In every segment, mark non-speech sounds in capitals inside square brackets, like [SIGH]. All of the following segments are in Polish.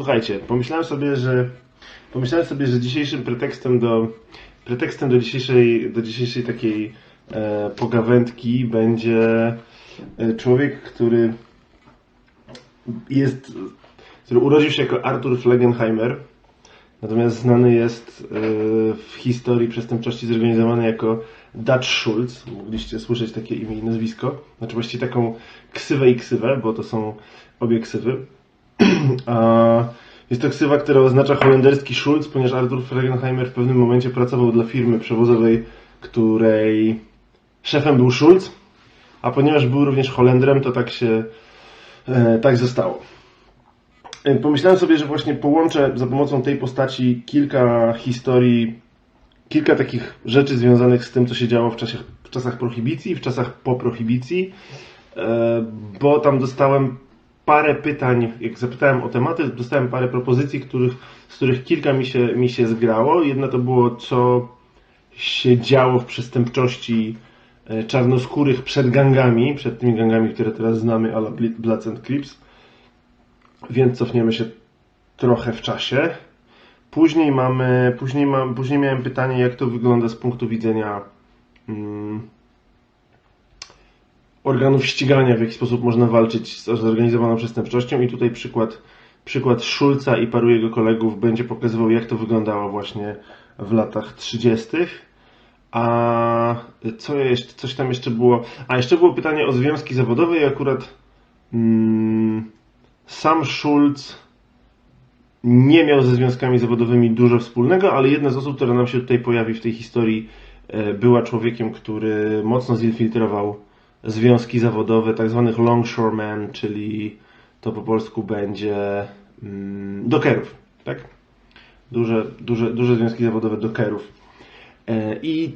Słuchajcie, pomyślałem sobie, że pomyślałem sobie, że dzisiejszym pretekstem do pretekstem do dzisiejszej, do dzisiejszej takiej e, pogawędki będzie e, człowiek, który jest, który urodził się jako Arthur Flegenheimer, natomiast znany jest e, w historii przestępczości zorganizowanej jako Dutch Schulz. Mogliście słyszeć takie imię i nazwisko. Znaczy właściwie taką ksywę i ksywę, bo to są obie ksywy. [CLEARS THROAT] Jest to ksywa, która oznacza holenderski Schulz, ponieważ Arthur Flegenheimer w pewnym momencie pracował dla firmy przewozowej, której szefem był Schulz, a ponieważ był również Holendrem, to tak się e, tak zostało. E, Pomyślałem sobie, że właśnie połączę za pomocą tej postaci kilka historii, kilka takich rzeczy związanych z tym, co się działo w, czasie, w czasach prohibicji, w czasach po prohibicji, e, bo tam dostałem parę pytań, jak zapytałem o tematy, dostałem parę propozycji, których, z których kilka mi się, mi się zgrało. Jedno to było, co się działo w przestępczości e, czarnoskórych przed gangami, przed tymi gangami, które teraz znamy, ale Bloods and Crips. Więc cofniemy się trochę w czasie. Później mamy, później, mam, później miałem pytanie, jak to wygląda z punktu widzenia mm, organów ścigania, w jaki sposób można walczyć z zorganizowaną przestępczością i tutaj przykład, przykład Szulca i paru jego kolegów będzie pokazywał, jak to wyglądało właśnie w latach 30. A co jeszcze, coś tam jeszcze było? A jeszcze było pytanie o związki zawodowe i akurat mm, sam Schulz nie miał ze związkami zawodowymi dużo wspólnego, ale jedna z osób, która nam się tutaj pojawi w tej historii, e, była człowiekiem, który mocno zinfiltrował związki zawodowe, tak zwanych longshoremen, czyli to po polsku będzie mm, dokerów, tak? Duże, duże, duże związki zawodowe dokerów. E, I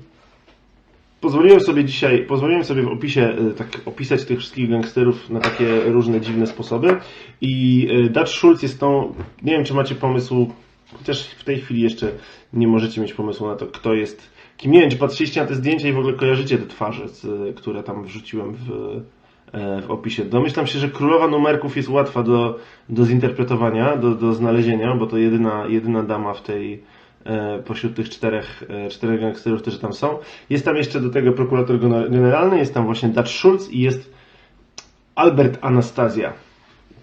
pozwoliłem sobie dzisiaj, pozwoliłem sobie w opisie e, tak opisać tych wszystkich gangsterów na takie różne dziwne sposoby. I e, Dutch Schultz jest tą, nie wiem czy macie pomysł, chociaż w tej chwili jeszcze nie możecie mieć pomysłu na to, kto jest kim. Nie wiem, czy patrzyliście na te zdjęcia i w ogóle kojarzycie te twarze, które tam wrzuciłem w, e, w opisie. Domyślam się, że królowa numerków jest łatwa do, do zinterpretowania, do, do znalezienia, bo to jedyna, jedyna dama w tej, e, pośród tych czterech, e, czterech gangsterów, którzy tam są. Jest tam jeszcze do tego prokurator gene- generalny, jest tam właśnie Dutch Schultz i jest Albert Anastazja,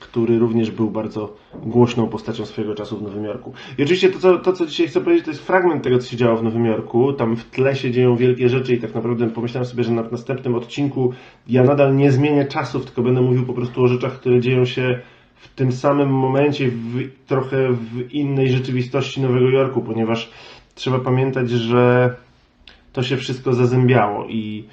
który również był bardzo głośną postacią swojego czasu w Nowym Jorku. I oczywiście to co, to, co dzisiaj chcę powiedzieć, to jest fragment tego, co się działo w Nowym Jorku. Tam w tle się dzieją wielkie rzeczy i tak naprawdę pomyślałem sobie, że na następnym odcinku ja nadal nie zmienię czasów, tylko będę mówił po prostu o rzeczach, które dzieją się w tym samym momencie, w, trochę w innej rzeczywistości Nowego Jorku, ponieważ trzeba pamiętać, że to się wszystko zazębiało i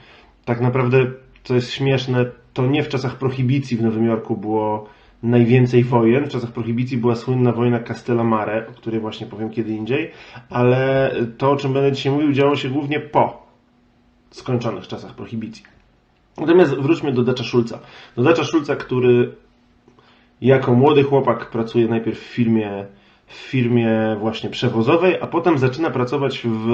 tak naprawdę, co jest śmieszne, to nie w czasach prohibicji w Nowym Jorku było najwięcej wojen. W czasach prohibicji była słynna wojna Castellamare, o której właśnie powiem kiedy indziej, ale to, o czym będę dzisiaj mówił, działo się głównie po skończonych czasach prohibicji. Natomiast wróćmy do Dacza Szulca. Do Dacza Szulca, który jako młody chłopak pracuje najpierw w firmie, w firmie właśnie przewozowej, a potem zaczyna pracować w,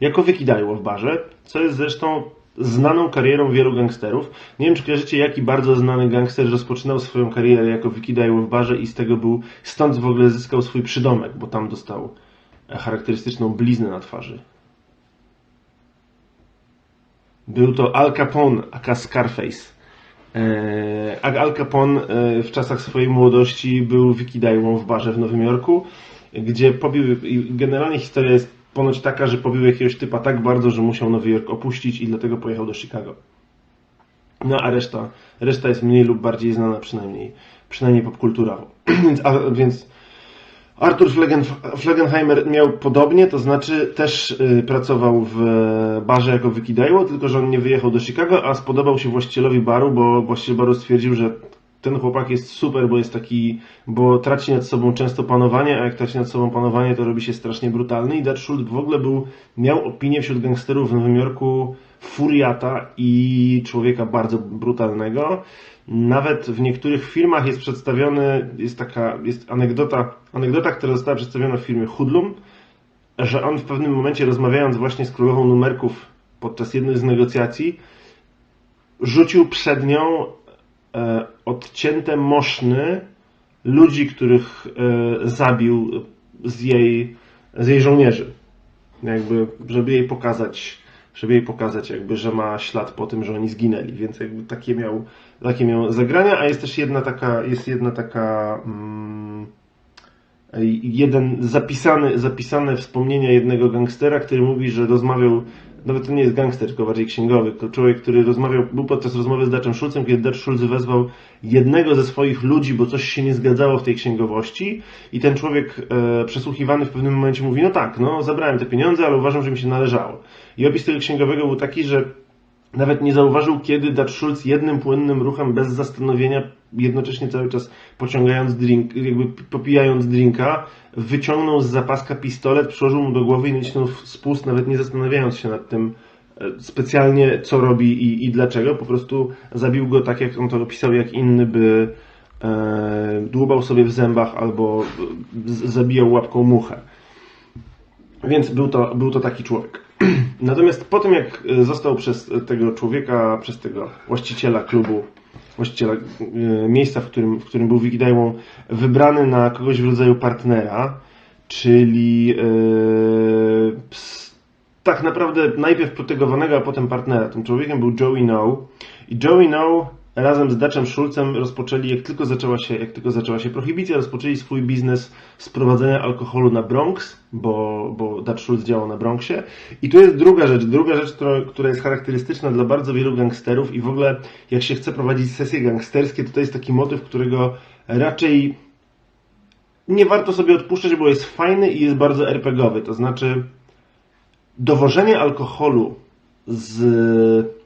jako wykidajło w barze, co jest zresztą znaną karierą wielu gangsterów. Nie wiem, czy kojarzycie, jaki bardzo znany gangster rozpoczynał swoją karierę jako wykidajło w barze i z tego był, stąd w ogóle zyskał swój przydomek, bo tam dostał charakterystyczną bliznę na twarzy. Był to Al Capone, aka Scarface. Eee, Al Capone e, w czasach swojej młodości był wikidajłą w barze w Nowym Jorku, gdzie pobił, generalnie historia jest ponoć taka, że pobił jakiegoś typa tak bardzo, że musiał Nowy Jork opuścić i dlatego pojechał do Chicago. No a reszta, reszta jest mniej lub bardziej znana przynajmniej, przynajmniej popkulturowo. [CLEARS THROAT] więc, a, więc Arthur Flegen, Flegenheimer miał podobnie, to znaczy też y, pracował w barze jako wykidajło, tylko że on nie wyjechał do Chicago, a spodobał się właścicielowi baru, bo właściciel baru stwierdził, że ten chłopak jest super, bo jest taki, bo traci nad sobą często panowanie, a jak traci nad sobą panowanie, to robi się strasznie brutalny i Dutch Schultz w ogóle był, miał opinię wśród gangsterów w Nowym Jorku furiata i człowieka bardzo brutalnego. Nawet w niektórych filmach jest przedstawiony, jest taka, jest anegdota, anegdota, która została przedstawiona w filmie Hoodlum, że on w pewnym momencie rozmawiając właśnie z królową numerków podczas jednej z negocjacji, rzucił przed nią odcięte moszny ludzi, których e, zabił z jej, z jej żołnierzy. Jakby, żeby jej pokazać, żeby jej pokazać, jakby, że ma ślad po tym, że oni zginęli, więc jakby takie miał, takie miał zagrania, a jest też jedna taka, jest jedna taka, mm, jeden zapisany, zapisane wspomnienia jednego gangstera, który mówi, że rozmawiał, nawet to nie jest gangster, tylko bardziej księgowy, to człowiek, który rozmawiał, był podczas rozmowy z Dutchem Schulzem, kiedy Dutch Schulz wezwał jednego ze swoich ludzi, bo coś się nie zgadzało w tej księgowości i ten człowiek e, przesłuchiwany w pewnym momencie mówi, no tak, no zabrałem te pieniądze, ale uważam, że mi się należało. I opis tego księgowego był taki, że nawet nie zauważył, kiedy Dutch Schulz jednym płynnym ruchem, bez zastanowienia, jednocześnie cały czas pociągając drink, jakby popijając drinka, wyciągnął z zapaska pistolet, przyłożył mu do głowy i nacisnął spust, nawet nie zastanawiając się nad tym e, specjalnie, co robi i, i dlaczego. Po prostu zabił go tak, jak on to opisał, jak inny by e, dłubał sobie w zębach albo z, zabijał łapką muchę. Więc był to, był to taki człowiek. [CLEARS THROAT] Natomiast po tym, jak został przez tego człowieka, przez tego właściciela klubu, właściciela e, miejsca, w którym, w którym był Wiki wybrany na kogoś w rodzaju partnera, czyli yy, tak naprawdę najpierw protegowanego, a potem partnera. Tym człowiekiem był Joey No. I Joey No razem z Dutchem Schulzem rozpoczęli, jak tylko zaczęła się, jak tylko zaczęła się prohibicja, rozpoczęli swój biznes sprowadzenia alkoholu na Bronx, bo, bo Dutch Schulz działał na Bronxie. I tu jest druga rzecz, druga rzecz, która, która jest charakterystyczna dla bardzo wielu gangsterów i w ogóle jak się chce prowadzić sesje gangsterskie, to to jest taki motyw, którego raczej nie warto sobie odpuszczać, bo jest fajny i jest bardzo RPGowy. To znaczy dowożenie alkoholu z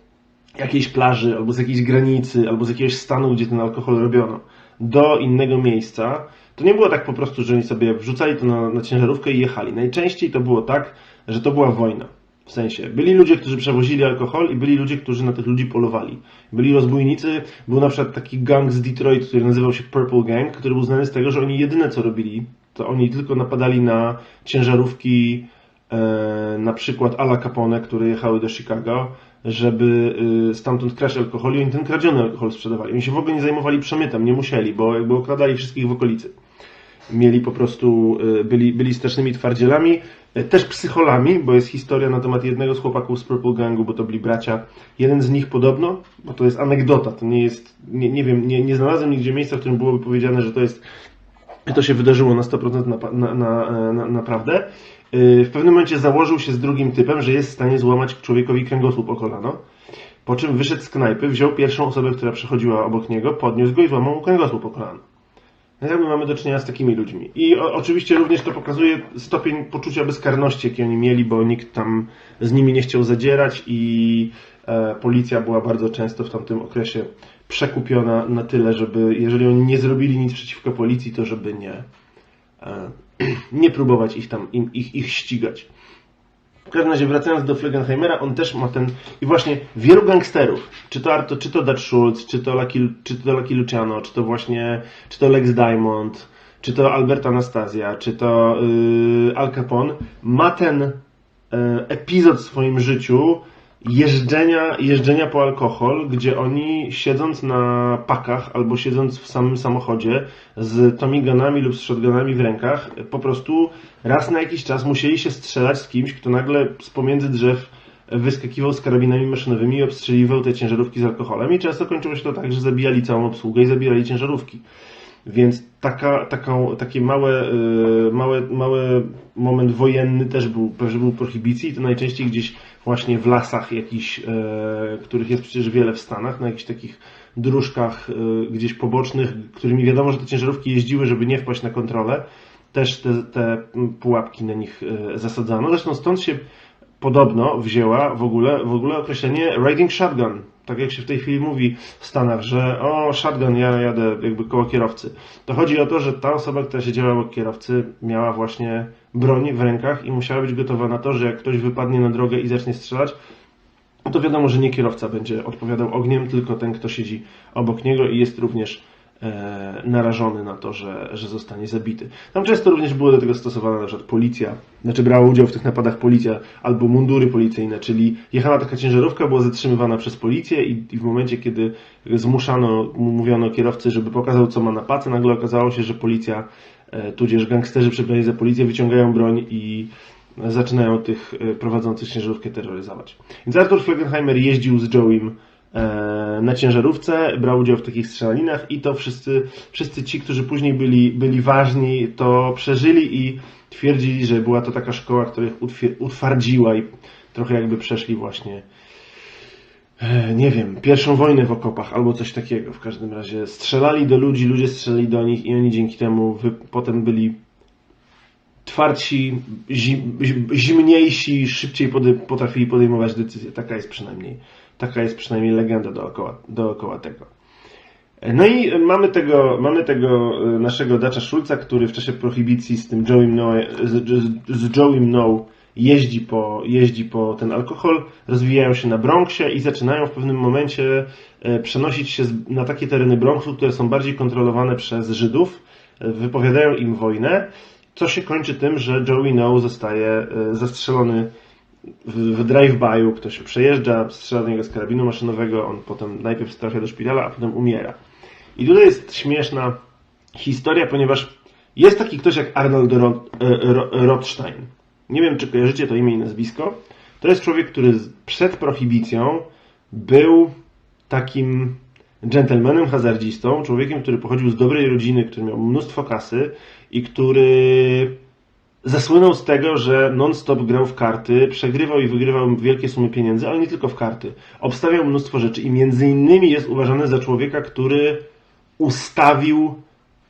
jakiejś plaży, albo z jakiejś granicy, albo z jakiegoś stanu, gdzie ten alkohol robiono, do innego miejsca, to nie było tak po prostu, że oni sobie wrzucali to na, na ciężarówkę i jechali. Najczęściej to było tak, że to była wojna. W sensie, byli ludzie, którzy przewozili alkohol i byli ludzie, którzy na tych ludzi polowali. Byli rozbójnicy, był na przykład taki gang z Detroit, który nazywał się Purple Gang, który był znany z tego, że oni jedyne co robili, to oni tylko napadali na ciężarówki, e, na przykład Ala Capone, które jechały do Chicago, żeby y, stamtąd kraść alkohol i oni ten kradziony alkohol sprzedawali. Oni się w ogóle nie zajmowali przemytem, nie musieli, bo jakby okradali wszystkich w okolicy. Mieli po prostu, y, byli, byli strasznymi twardzielami, y, też psycholami, bo jest historia na temat jednego z chłopaków z Purple Gangu, bo to byli bracia. Jeden z nich podobno, bo to jest anegdota, to nie jest, nie, nie wiem, nie, nie znalazłem nigdzie miejsca, w którym byłoby powiedziane, że to jest, to się wydarzyło na 100% na, na, na, na, naprawdę. Y, w pewnym momencie założył się z drugim typem, że jest w stanie złamać człowiekowi kręgosłup o kolano. Po czym wyszedł z knajpy, wziął pierwszą osobę, która przechodziła obok niego, podniósł go i złamał mu kręgosłup o kolano. No jakby mamy do czynienia z takimi ludźmi. I o, oczywiście również to pokazuje stopień poczucia bezkarności, jaki oni mieli, bo nikt tam z nimi nie chciał zadzierać i e, policja była bardzo często w tamtym okresie przekupiona na tyle, żeby jeżeli oni nie zrobili nic przeciwko policji, to żeby nie, e, [CLEARS THROAT] nie próbować ich tam, im, ich, ich ścigać. W każdym razie wracając do Flegenheimera, on też ma ten... I właśnie wielu gangsterów, czy to Arto, czy to Dutch Schultz, czy to Lucky, czy to Lucky Luciano, czy to właśnie, czy to Lex Diamond, czy to Albert Anastasia, czy to yy, Al Capone, ma ten yy, epizod w swoim życiu, jeżdżenia, jeżdżenia po alkohol, gdzie oni siedząc na pakach albo siedząc w samym samochodzie z tomiganami lub z shotgunami w rękach, po prostu raz na jakiś czas musieli się strzelać z kimś, kto nagle z pomiędzy drzew wyskakiwał z karabinami maszynowymi i obstrzeliwał te ciężarówki z alkoholem i często kończyło się to tak, że zabijali całą obsługę i zabijali ciężarówki. Więc taka, taką, taki małe, y, małe, mały moment wojenny też był, że był prohibicji i to najczęściej gdzieś właśnie w lasach jakichś, e, których jest przecież wiele w Stanach, na jakichś takich dróżkach e, gdzieś pobocznych, którymi wiadomo, że te ciężarówki jeździły, żeby nie wpaść na kontrolę, też te, te pułapki na nich e, zasadzano. Zresztą stąd się podobno wzięła w ogóle, w ogóle określenie riding shotgun. Tak jak się w tej chwili mówi w Stanach, że o, shotgun, ja jadę jakby koło kierowcy. To chodzi o to, że ta osoba, która siedziała obok kierowcy, miała właśnie broń w rękach i musiała być gotowa na to, że jak ktoś wypadnie na drogę i zacznie strzelać, to wiadomo, że nie kierowca będzie odpowiadał ogniem, tylko ten, kto siedzi obok niego i jest również narażony na to, że, że zostanie zabity. Tam często również było do tego stosowana na przykład policja, znaczy brała udział w tych napadach policja albo mundury policyjne, czyli jechała taka ciężarówka, była zatrzymywana przez policję i, i w momencie, kiedy zmuszano, mówiono kierowcy, żeby pokazał, co ma na pace, nagle okazało się, że policja, e, tudzież gangsterzy przebrani za policję wyciągają broń i zaczynają tych e, prowadzących ciężarówkę terroryzować. Więc Arthur Flegenheimer jeździł z Joe'im e, na ciężarówce, brał udział w takich strzelaninach i to wszyscy, wszyscy ci, którzy później byli, byli ważni, to przeżyli i twierdzili, że była to taka szkoła, która ich utwardziła i trochę jakby przeszli właśnie e, nie wiem, pierwszą wojnę w okopach albo coś takiego. W każdym razie strzelali do ludzi, ludzie strzelali do nich i oni dzięki temu potem byli twardsi, zim, zimniejsi, szybciej pody, potrafili podejmować decyzje. Taka jest przynajmniej, taka jest przynajmniej legenda dookoła, dookoła tego. No i mamy tego, mamy tego e, naszego Dacza Schulza, który w czasie prohibicji z tym Joe'im No, z, z Joe'im No jeździ po, jeździ po ten alkohol, rozwijają się na Bronxie i zaczynają w pewnym momencie e, przenosić się na takie tereny Bronxu, które są bardziej kontrolowane przez Żydów, e, wypowiadają im wojnę co się kończy tym, że Joey No zostaje zastrzelony w, drive-byu, ktoś przejeżdża, strzela do niego z karabinu maszynowego, on potem najpierw trafia do szpitala, a potem umiera. I tutaj jest śmieszna historia, ponieważ jest taki ktoś jak Arnold e, Rothstein. Nie wiem, czy kojarzycie to imię i nazwisko. To jest człowiek, który przed prohibicją był takim dżentelmenem hazardzistą, człowiekiem, który pochodził z dobrej rodziny, który miał mnóstwo kasy i który zasłynął z tego, że non-stop grał w karty, przegrywał i wygrywał wielkie sumy pieniędzy, ale nie tylko w karty. Obstawiał mnóstwo rzeczy i między innymi jest uważany za człowieka, który ustawił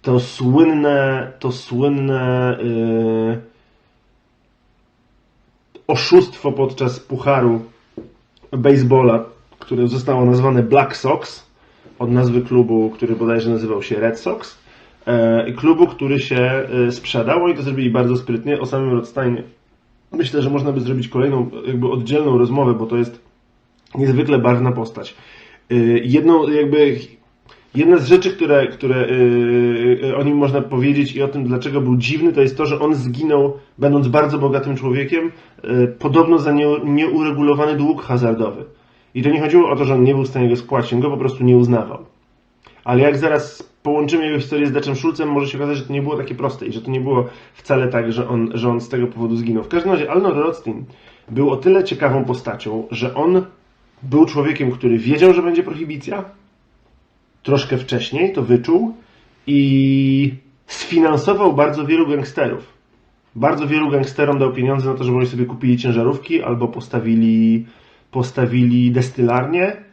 to słynne, to słynne yy, oszustwo podczas pucharu baseballa, które zostało nazwane Black Sox, od nazwy klubu, który bodajże nazywał się Red Sox. E, klubu, który się e, sprzedał. Oni to zrobili bardzo sprytnie. O samym Rothsteinie myślę, że można by zrobić kolejną, jakby oddzielną rozmowę, bo to jest niezwykle barwna postać. E, jedną, jakby, jedna z rzeczy, które, które o nim można powiedzieć i o tym, dlaczego był dziwny, to jest to, że on zginął, będąc bardzo bogatym człowiekiem, podobno za nieuregulowany dług hazardowy. I to nie chodziło o to, że on nie był w stanie go spłacić, on go po prostu nie uznawał. Ale jak zaraz połączymy jego historię z Deczem Schulzem, może się okazać, że to nie było takie proste i że to nie było wcale tak, że on, że on z tego powodu zginął. W każdym razie Alnor Rothstein był o tyle ciekawą postacią, że on był człowiekiem, który wiedział, że będzie prohibicja, troszkę wcześniej to wyczuł i sfinansował bardzo wielu gangsterów. Bardzo wielu gangsterom dał pieniądze na to, żeby oni sobie kupili ciężarówki albo postawili postawili destylarnię, e,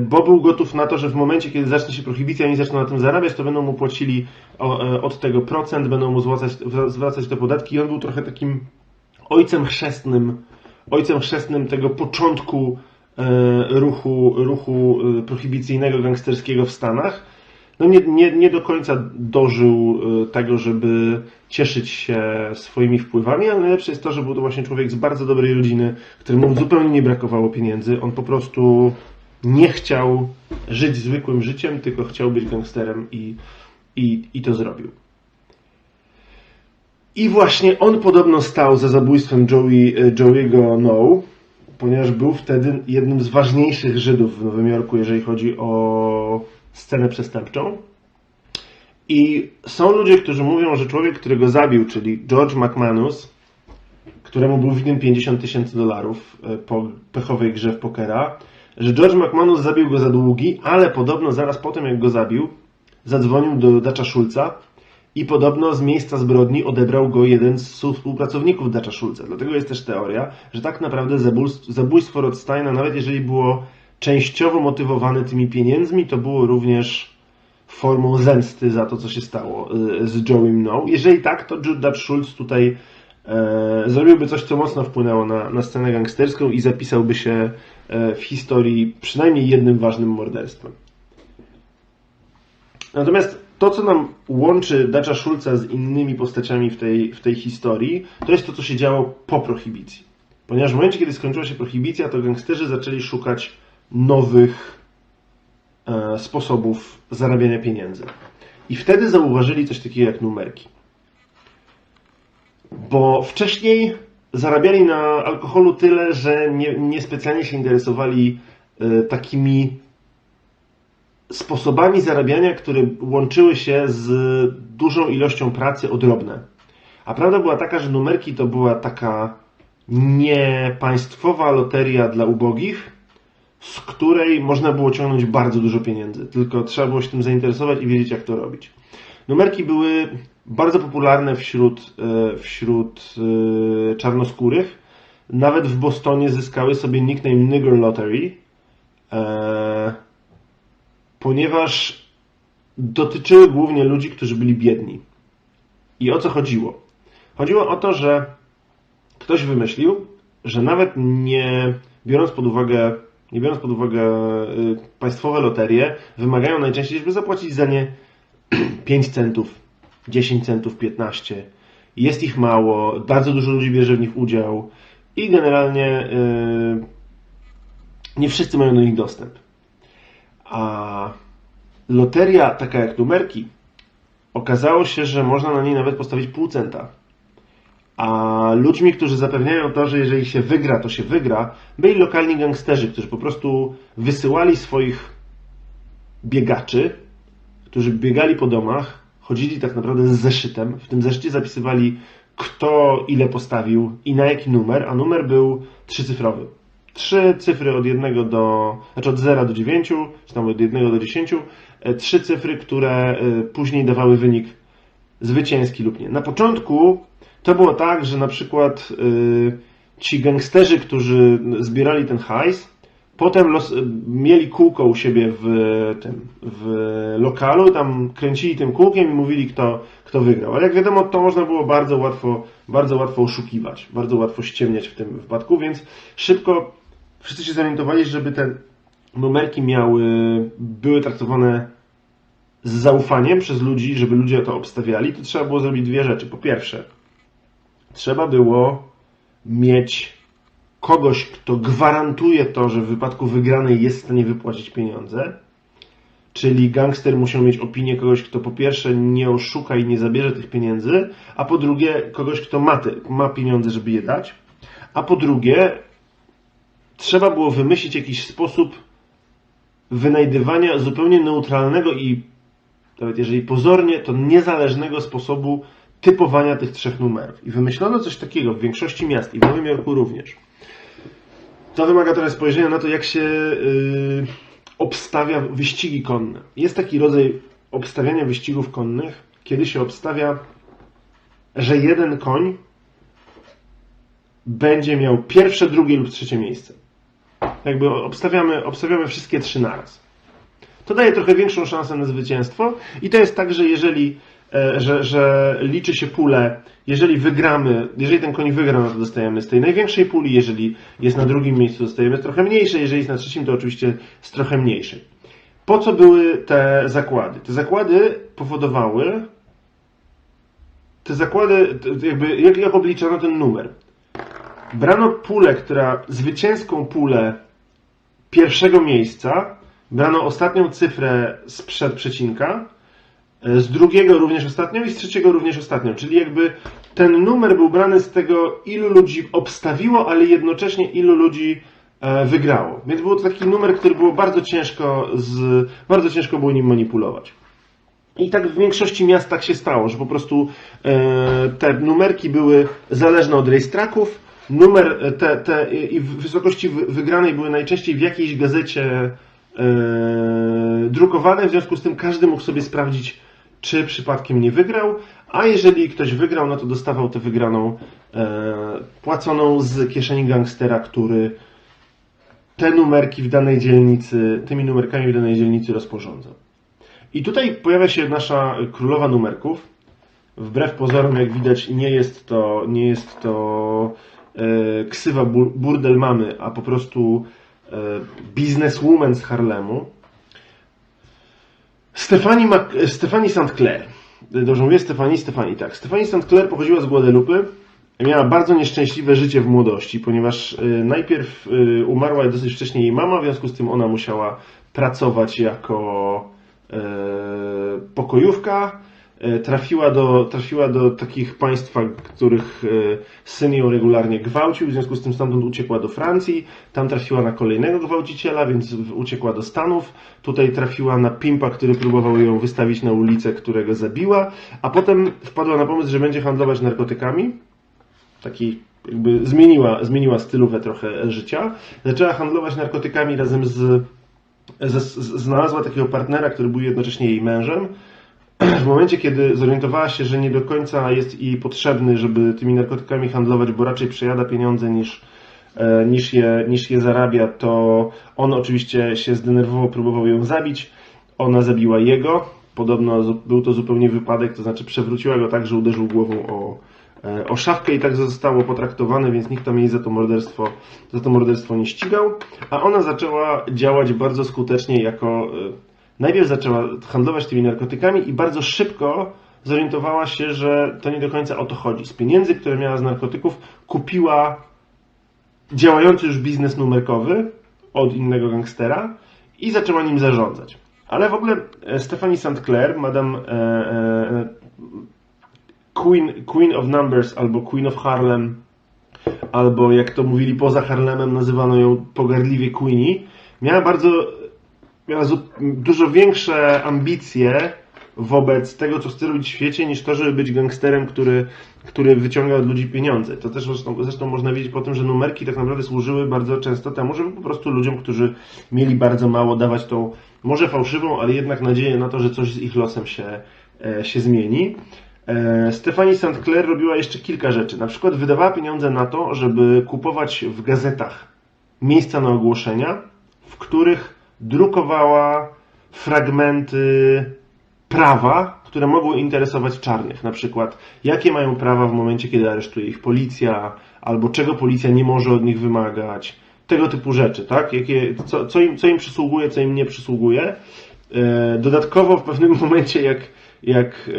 bo był gotów na to, że w momencie, kiedy zacznie się prohibicja, oni zaczną na tym zarabiać, to będą mu płacili e, od tego procent, będą mu zwracać, zwracać te podatki i on był trochę takim ojcem chrzestnym, ojcem chrzestnym tego początku e, ruchu, ruchu prohibicyjnego, gangsterskiego w Stanach no nie, nie, nie do końca dożył tego, żeby cieszyć się swoimi wpływami, ale najlepsze jest to, że był to właśnie człowiek z bardzo dobrej rodziny, któremu zupełnie nie brakowało pieniędzy. On po prostu nie chciał żyć zwykłym życiem, tylko chciał być gangsterem i, i, i to zrobił. I właśnie on podobno stał za zabójstwem Joey, y, Joey'ego No, ponieważ był wtedy jednym z ważniejszych Żydów w Nowym Jorku, jeżeli chodzi o scenę przestępczą. I są ludzie, którzy mówią, że człowiek, który go zabił, czyli George McManus, któremu był winien 50 tysięcy dolarów e, po pechowej grze w pokera, że George McManus zabił go za długi, ale podobno zaraz po tym, jak go zabił, zadzwonił do Dacza Schulza i podobno z miejsca zbrodni odebrał go jeden z współpracowników Dacza Schulza. Dlatego jest też teoria, że tak naprawdę zabójstwo Rothsteina, nawet jeżeli było częściowo motywowane tymi pieniędzmi, to było również formą zemsty za to, co się stało y, z Joe'em No. Jeżeli tak, to Judd Schultz tutaj e, zrobiłby coś, co mocno wpłynęło na, na scenę gangsterską i zapisałby się e, w historii przynajmniej jednym ważnym morderstwem. Natomiast to, co nam łączy Dacza Schulza z innymi postaciami w tej, w tej historii, to jest to, co się działo po prohibicji. Ponieważ w momencie, kiedy skończyła się prohibicja, to gangsterzy zaczęli szukać nowych e, sposobów zarabiania pieniędzy. I wtedy zauważyli coś takiego jak numerki. Bo wcześniej zarabiali na alkoholu tyle, że nie, niespecjalnie się interesowali e, takimi sposobami zarabiania, które łączyły się z dużą ilością pracy odrobne. A prawda była taka, że numerki to była taka niepaństwowa loteria dla ubogich, z której można było ciągnąć bardzo dużo pieniędzy. Tylko trzeba było się tym zainteresować i wiedzieć, jak to robić. Numerki były bardzo popularne wśród, e, wśród e, czarnoskórych. Nawet w Bostonie zyskały sobie nickname Nigger Lottery, e, ponieważ dotyczyły głównie ludzi, którzy byli biedni. I o co chodziło? Chodziło o to, że ktoś wymyślił, że nawet nie biorąc pod uwagę, nie biorąc pod uwagę państwowe loterie, wymagają najczęściej, żeby zapłacić za nie [CLEARS THROAT] 5 centów, 10 centów, 15. Jest ich mało, bardzo dużo ludzi bierze w nich udział i generalnie y, nie wszyscy mają do nich dostęp. A loteria, taka jak numerki, okazało się, że można na niej nawet postawić pół centa. A ludźmi, którzy zapewniają to, że jeżeli się wygra, to się wygra, byli lokalni gangsterzy, którzy po prostu wysyłali swoich biegaczy, którzy biegali po domach, chodzili tak naprawdę z zeszytem. W tym zeszycie zapisywali, kto ile postawił i na jaki numer, a numer był trzycyfrowy. Trzy cyfry od jednego do, znaczy od 0 do 9, czy tam od 1 do 10, e, trzy cyfry, które e, później dawały wynik zwycięski lub nie. Na początku to było tak, że na przykład y, ci gangsterzy, którzy zbierali ten hajs, potem los, mieli kółko u siebie w tym, w lokalu, tam kręcili tym kółkiem i mówili, kto, kto wygrał. Ale jak wiadomo, to można było bardzo łatwo, bardzo łatwo oszukiwać, bardzo łatwo ściemniać w tym wypadku, więc szybko wszyscy się zorientowali, żeby te numerki miały, były traktowane z zaufaniem przez ludzi, żeby ludzie to obstawiali, to trzeba było zrobić dwie rzeczy. Po pierwsze, trzeba było mieć kogoś, kto gwarantuje to, że w wypadku wygranej jest w stanie wypłacić pieniądze. Czyli gangster musiał mieć opinię kogoś, kto po pierwsze nie oszuka i nie zabierze tych pieniędzy, a po drugie kogoś, kto ma, te, ma pieniądze, żeby je dać. A po drugie, trzeba było wymyślić jakiś sposób wynajdywania zupełnie neutralnego i nawet jeżeli pozornie, to niezależnego sposobu typowania tych trzech numerów. I wymyślono coś takiego w większości miast i w Nowym Jorku również. To wymaga teraz spojrzenia na to, jak się yy, obstawia wyścigi konne. Jest taki rodzaj obstawiania wyścigów konnych, kiedy się obstawia, że jeden koń będzie miał pierwsze, drugie lub trzecie miejsce. Jakby obstawiamy, obstawiamy wszystkie trzy naraz. To daje trochę większą szansę na zwycięstwo i to jest tak, że jeżeli że, że liczy się pulę, jeżeli wygramy, jeżeli ten koń wygra, no to dostajemy z tej największej puli, jeżeli jest na drugim miejscu, dostajemy z trochę mniejszej, jeżeli jest na trzecim, to oczywiście z trochę mniejszej. Po co były te zakłady? Te zakłady powodowały, te zakłady, jakby, jak, jak obliczono ten numer? Brano pulę, która, zwycięską pulę pierwszego miejsca, brano ostatnią cyfrę sprzed przecinka, e, z drugiego również ostatnią i z trzeciego również ostatnią. Czyli jakby ten numer był brany z tego, ilu ludzi obstawiło, ale jednocześnie ilu ludzi e, wygrało. Więc był to taki numer, który było bardzo ciężko, z, bardzo ciężko było nim manipulować. I tak w większości miast tak się stało, że po prostu e, te numerki były zależne od racetracków, numer te, te i wysokości wygranej były najczęściej w jakiejś gazecie e, drukowane, w związku z tym każdy mógł sobie sprawdzić, czy przypadkiem nie wygrał, a jeżeli ktoś wygrał, no to dostawał tę wygraną e, płaconą z kieszeni gangstera, który te numerki w danej dzielnicy, tymi numerkami w danej dzielnicy rozporządzał. I tutaj pojawia się nasza królowa numerków. Wbrew pozorom, jak widać, nie jest to, nie jest to e, ksywa bur, burdel mamy, a po prostu e, bizneswoman z Harlemu. Stefani, Mac, Stefani St. Clair. Dobrze mówię? Stefani, Stefani, tak. Stefani St. Clair pochodziła z Guadeloupe miała bardzo nieszczęśliwe życie w młodości, ponieważ y, najpierw y, umarła dosyć wcześnie jej mama, w związku z tym ona musiała pracować jako e, pokojówka. E, Trafiła do, trafiła do takich państwa, których e, syn ją regularnie gwałcił, w związku z tym stamtąd uciekła do Francji. Tam trafiła na kolejnego gwałciciela, więc uciekła do Stanów. Tutaj trafiła na pimpa, który próbował ją wystawić na ulicę, którego zabiła. A potem wpadła na pomysł, że będzie handlować narkotykami taki jakby zmieniła, zmieniła stylówę trochę życia. Zaczęła handlować narkotykami razem z, z, z znalazła takiego partnera, który był jednocześnie jej mężem. W momencie, kiedy zorientowała się, że nie do końca jest jej potrzebny, żeby tymi narkotykami handlować, bo raczej przejada pieniądze niż, e, niż, je, niż je zarabia, to on oczywiście się zdenerwował, próbował ją zabić. Ona zabiła jego. Podobno był to zupełnie wypadek, to znaczy przewróciła go tak, że uderzył głową o, e, o szafkę i tak zostało potraktowane, więc nikt tam jej za to morderstwo, za to morderstwo nie ścigał. A ona zaczęła działać bardzo skutecznie jako. Najpierw zaczęła handlować tymi narkotykami i bardzo szybko zorientowała się, że to nie do końca o to chodzi. Z pieniędzy, które miała z narkotyków, kupiła działający już biznes numerkowy od innego gangstera i zaczęła nim zarządzać. Ale w ogóle e, Stephanie St. Clair, madame e, e, Queen, Queen of Numbers albo Queen of Harlem, albo jak to mówili poza Harlemem, nazywano ją pogardliwie Queenie, miała bardzo miała dużo większe ambicje wobec tego, co chce robić w świecie, niż to, żeby być gangsterem, który, który wyciąga od ludzi pieniądze. To też zresztą, zresztą można wiedzieć po tym, że numerki tak naprawdę służyły bardzo często temu, żeby po prostu ludziom, którzy mieli bardzo mało, dawać tą może fałszywą, ale jednak nadzieję na to, że coś z ich losem się, e, się zmieni. E, Stephanie St. Clair robiła jeszcze kilka rzeczy. Na przykład wydawała pieniądze na to, żeby kupować w gazetach miejsca na ogłoszenia, w których drukowała fragmenty prawa, które mogły interesować czarnych. Na przykład, jakie mają prawa w momencie, kiedy aresztuje ich policja, albo czego policja nie może od nich wymagać. Tego typu rzeczy, tak? Jakie, co, co, im, co im przysługuje, co im nie przysługuje. E, Dodatkowo w pewnym [LAUGHS] momencie, jak, jak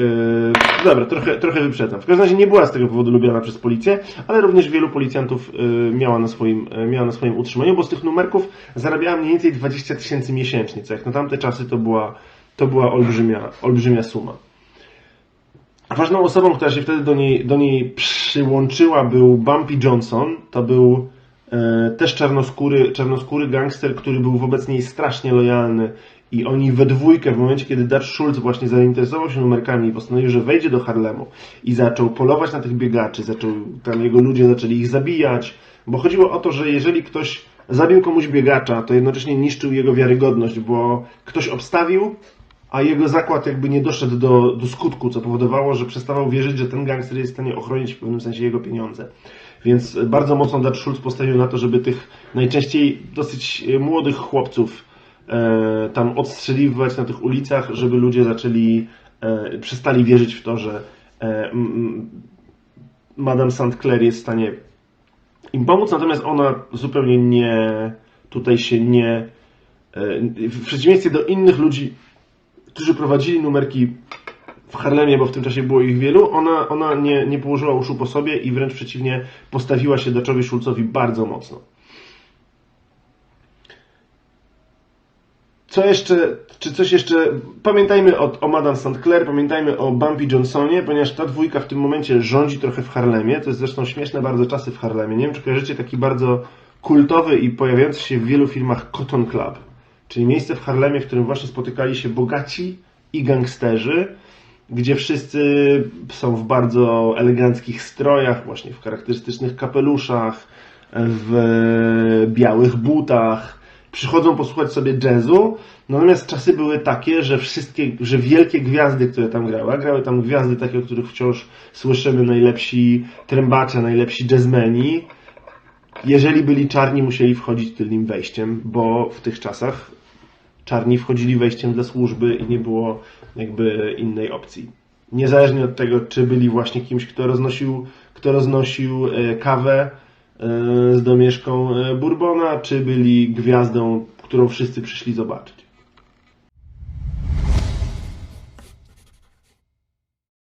e, dobra, trochę, trochę wyprzedzam. W każdym razie nie była z tego powodu lubiana przez policję, ale również wielu policjantów e, miała na swoim, e, miała na swoim utrzymaniu, bo z tych numerków zarabiała mniej więcej 20 tysięcy miesięcznie, co jak na tamte czasy to była, to była olbrzymia, olbrzymia suma. Ważną osobą, która się wtedy do niej, do niej przyłączyła był Bumpy Johnson. To był też czarnoskóry, czarnoskóry gangster, który był wobec niej strasznie lojalny. I oni we dwójkę, w momencie kiedy Dutch Schultz właśnie zainteresował się numerkami i postanowił, że wejdzie do Harlemu i zaczął polować na tych biegaczy, zaczął, tam jego ludzie zaczęli ich zabijać, bo chodziło o to, że jeżeli ktoś zabił komuś biegacza, to jednocześnie niszczył jego wiarygodność, bo ktoś obstawił, a jego zakład jakby nie doszedł do, do skutku, co powodowało, że przestawał wierzyć, że ten gangster jest w stanie ochronić w pewnym sensie jego pieniądze. Więc bardzo mocno Dutch Schultz postawił na to, żeby tych najczęściej dosyć e, młodych chłopców tam odstrzeliwać na tych ulicach, żeby ludzie zaczęli, e, przestali wierzyć w to, że e, Madame St. Clair jest w stanie im pomóc, natomiast ona zupełnie nie, tutaj się nie, e, w przeciwieństwie do innych ludzi, którzy prowadzili numerki w Harlemie, bo w tym czasie było ich wielu, ona, ona nie, nie położyła uszu po sobie i wręcz przeciwnie postawiła się Dutchowi Schulzowi bardzo mocno. Co jeszcze, czy coś jeszcze, pamiętajmy o, o Madame St. Clair, pamiętajmy o Bumpy Johnsonie, ponieważ ta dwójka w tym momencie rządzi trochę w Harlemie, to jest zresztą śmieszne bardzo czasy w Harlemie. Nie wiem, czy kojarzycie taki bardzo kultowy i pojawiający się w wielu filmach Cotton Club, czyli miejsce w Harlemie, w którym właśnie spotykali się bogaci i gangsterzy, gdzie wszyscy są w bardzo eleganckich strojach, właśnie w charakterystycznych kapeluszach, w białych butach, przychodzą posłuchać sobie jazzu, natomiast czasy były takie, że wszystkie, że wielkie gwiazdy, które tam grały, a grały tam gwiazdy takie, o których wciąż słyszymy, najlepsi trębacze, najlepsi jazzmeni, jeżeli byli czarni, musieli wchodzić tylnym wejściem, bo w tych czasach czarni wchodzili wejściem dla służby i nie było jakby innej opcji. Niezależnie od tego, czy byli właśnie kimś, kto roznosił, kto roznosił e, kawę z domieszką e, Bourbona, czy byli gwiazdą, którą wszyscy przyszli zobaczyć.